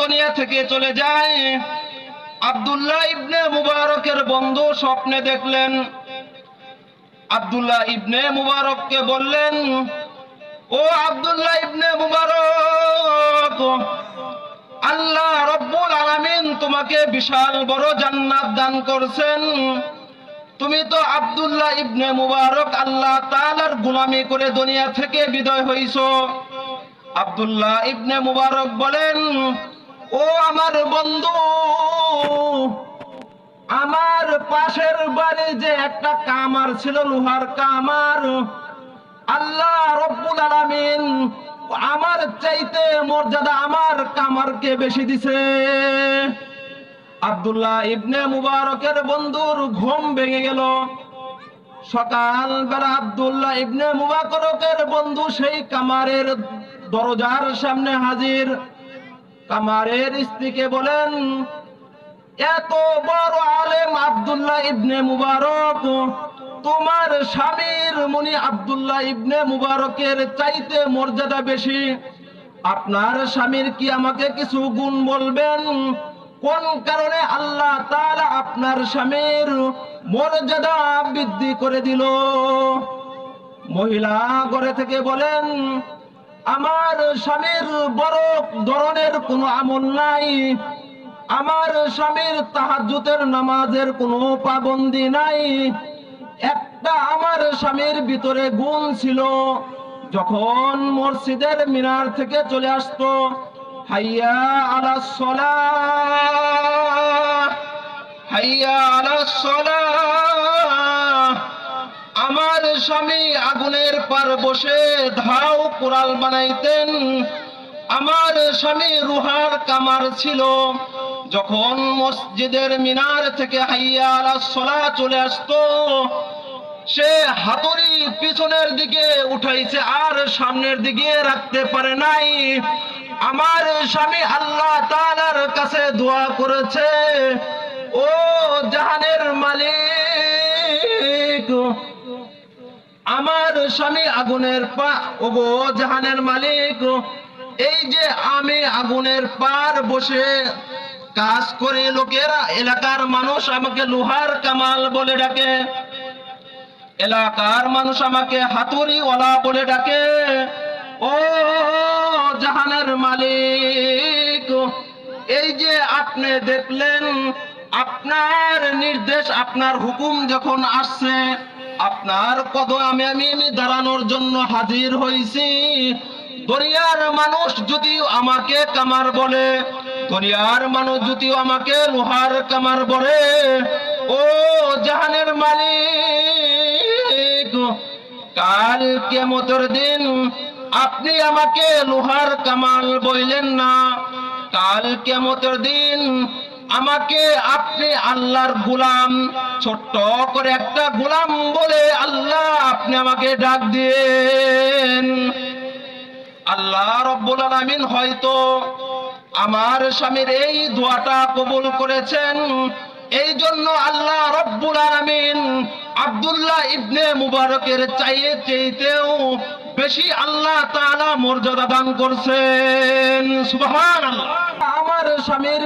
দুনিয়া থেকে চলে যায়। আব্দুল্লাহ ইবনে মুবারকের বন্ধু স্বপ্নে দেখলেন। আব্দুল্লাহ ইবনে মুবারককে বললেন, ও আব্দুল্লাহ ইবনে মুবারক, আল্লাহ রব্বুল আলামিন তোমাকে বিশাল বড় জান্নাত দান করছেন। তুমি তো আব্দুল্লাহ ইবনে মুবারক আল্লাহ তাআলার গোলামি করে দুনিয়া থেকে বিদায় হইছো। আব্দুল্লাহ ইবনে মুবারক বলেন ও আমার বন্ধু, আমার পাশের বাড়ি যে একটা কামার ছিল, লোহার কামার, আল্লাহ রব্বুল আলামিন আমার চাইতে মর্যাদা আমার কামারকে বেশি দিছে। আব্দুল্লাহ ইবনে মুবারকের বন্ধুর ঘুম ভেঙে গেল। সকাল বেলা আব্দুল্লাহ ইবনে মুবারকের বন্ধু সেই কামারের দরজার সামনে হাজির। কামারের স্ত্রীকে বলেন, এত বড় আলেম আব্দুল্লাহ ইবনে মুবারক, তোমার স্বামীর মুনি আব্দুল্লাহ ইবনে মুবারকের চাইতে মর্যাদা বেশি। আপনার স্বামীর কি আমাকে কিছু গুণ বলবেন? কোন কারণে আল্লাহ তাআলা আপনার স্বামীর মর্যাদা বৃদ্ধি করে দিল? মহিলা ঘরে থেকে বলেন আমার স্বামীর বড় ধরনের কোনো আমল নাই। আমার স্বামীর তাহাজ্জুদের নামাজের কোনো পাবন্দি নাই। একটা আমার স্বামীর ভিতরে গুণ ছিল, যখন মসজিদের মিনার থেকে চলে আসতো, হাইয়া আলা সলাহ হাইয়া আলা সলাহ আমার স্বামী আগুনের পার বসে ধাও কুড়াল বানাইতেন। আমার স্বামী রুহার কামার ছিল। যখন মসজিদের মিনার থেকে হাইয়া আলা সলা চলে আসতো, সে হাতুড়ি পিছনের দিকে উঠাইছে আর সামনের দিকে রাখতে পারে নাই। আমার স্বামী আল্লাহ তালার কাছে দোয়া করেছে, ও জাহানের মালিক আমার স্বামী আগুনের পা ওগো জাহানের মালিক, এই যে আমি আগুনের পার বসে কাজ করে লোকেরা, এলাকার মানুষ আমাকে লোহার কামাল বলে ডাকে। এলাকার মানুষ আমাকে হাতুড়ি ওলা বলে ডাকে। ও জাহানের মালিক, এই যে আপনি দেখলেন, আপনার নির্দেশ, আপনার হুকুম যখন আসছে আপনার কদমে আমি আমি দাঁড়ানোর জন্য হাজির হয়েছি দরিয়ার মানুষ যদি আমাকে কামার বলে দরিয়ার মানুষ যদি আমাকে লোহার কামার বলে, ও জাহানের মালিক, কাল কেমতর দিন আপনি আমাকে লোহার কামাল বইলেন না। কাল কেমতের দিন আমাকে আপনি আল্লাহর গোলাম, ছোট্ট করে একটা গোলাম বলে আল্লাহ আপনি আমাকে ডাক দিন আল্লাহ রব্বুল আলামিন হয়তো আমার স্বামীর এই দোয়াটা কবুল করেছেন। এই জন্য আল্লাহ রব্বুল আলামিন আব্দুল্লাহ ইবনে মুবারকের চাইয়ে চাইতেও বেশি আল্লাহ তাআলা মর্যাদা দান করছেন। সুবহানাল্লাহ। আমার স্বামীর